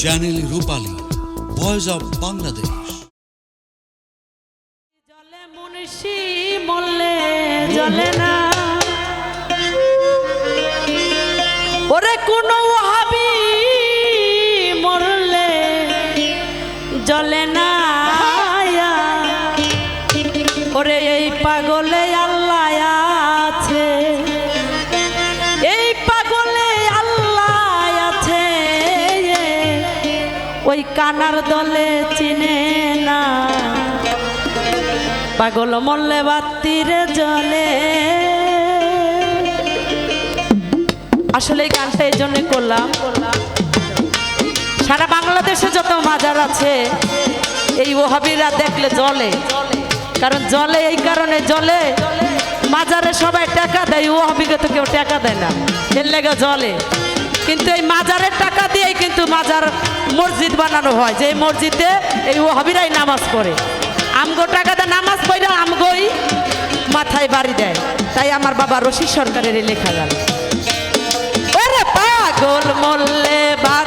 Channel Rupali voice of Bangladesh জলে মুনশি মরলে জলে না। ওরে কোন হাবি মরলে জলে না ওরে এই পাগলে আল্লাহ আছে। কানার দলে চিনে না। পাগল মল্লে বাতিরে জলে আসলে এই গানটা এই জন্য করলাম। সারা বাংলাদেশে যত মাজার আছে, এই ওহাবিরা দেখলে জলে কারণ জলে এই কারণে জলে মাজারে সবাই টাকা দেয়, ওহাবিকে তো কেউ টাকা দেয় না। এর লেগে জলে কিন্তু এই মাজারের টাকা দিয়েই কিন্তু মাজার মসজিদ বানানো হয়। যে মসজিদে এই ওহাবিরাই নামাজ পড়ে। আমগো টাকা দিয়ে নামাজ পড়ে, আমগোই মাথায় বাড়ি দেয়। তাই আমার বাবা রশি সরকারের লেখা গেল পাগল মল্লে বাতির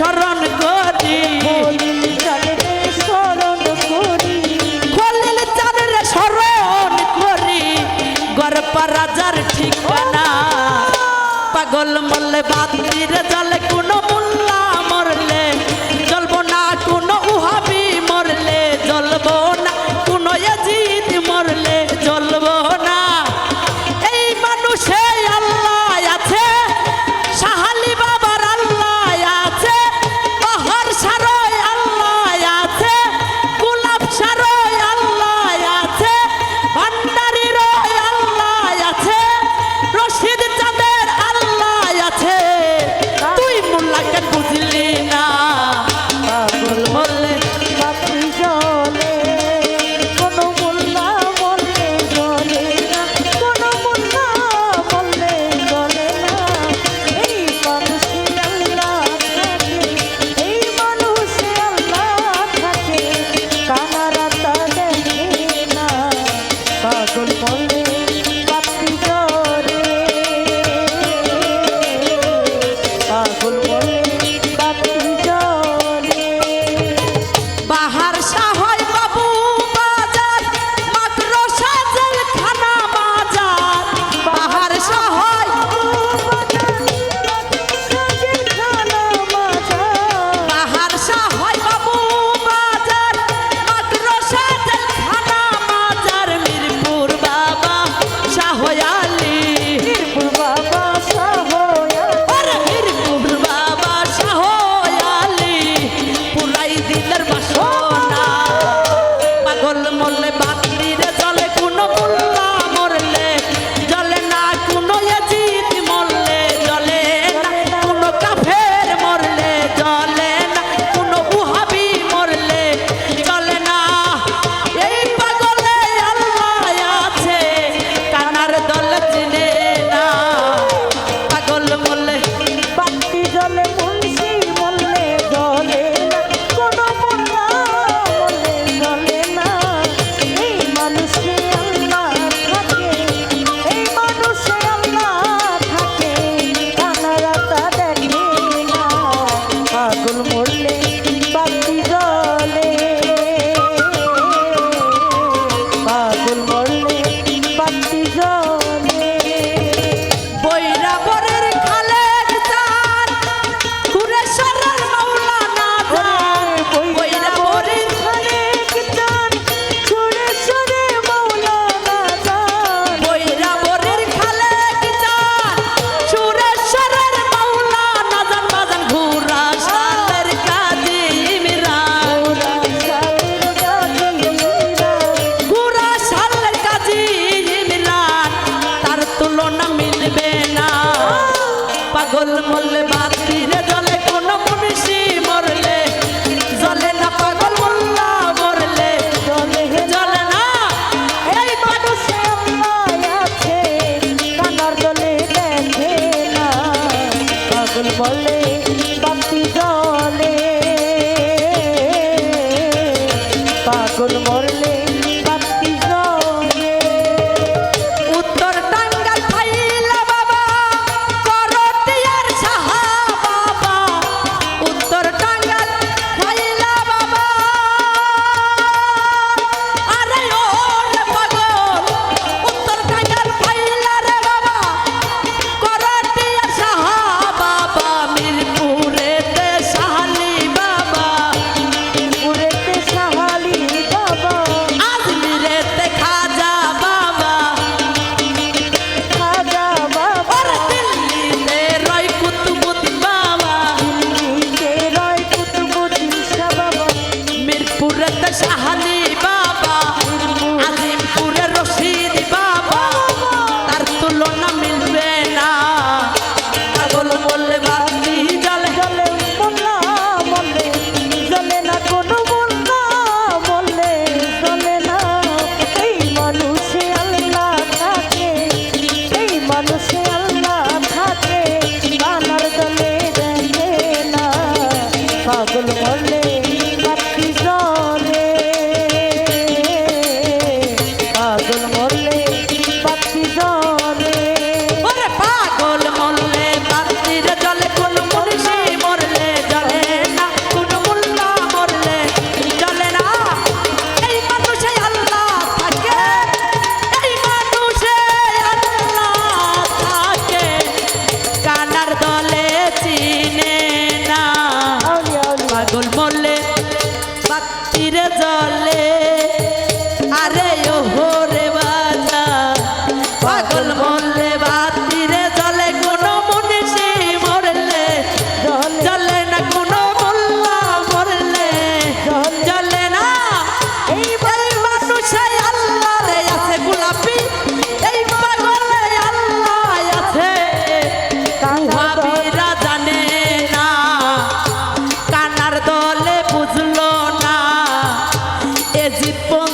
স্মরণ করি। স্মরণ করি। খোলেল চাঁদের স্মরণ করি। গর্ব রাজার ঠিকানা পাগল মল্লে বাদ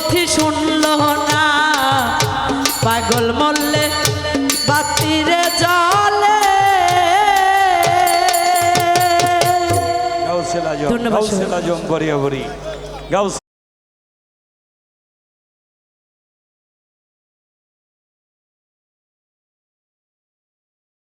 গোষ্ঠী শুনল না। পাগল মল্লে বাতিরে জলে ধন্যবাদ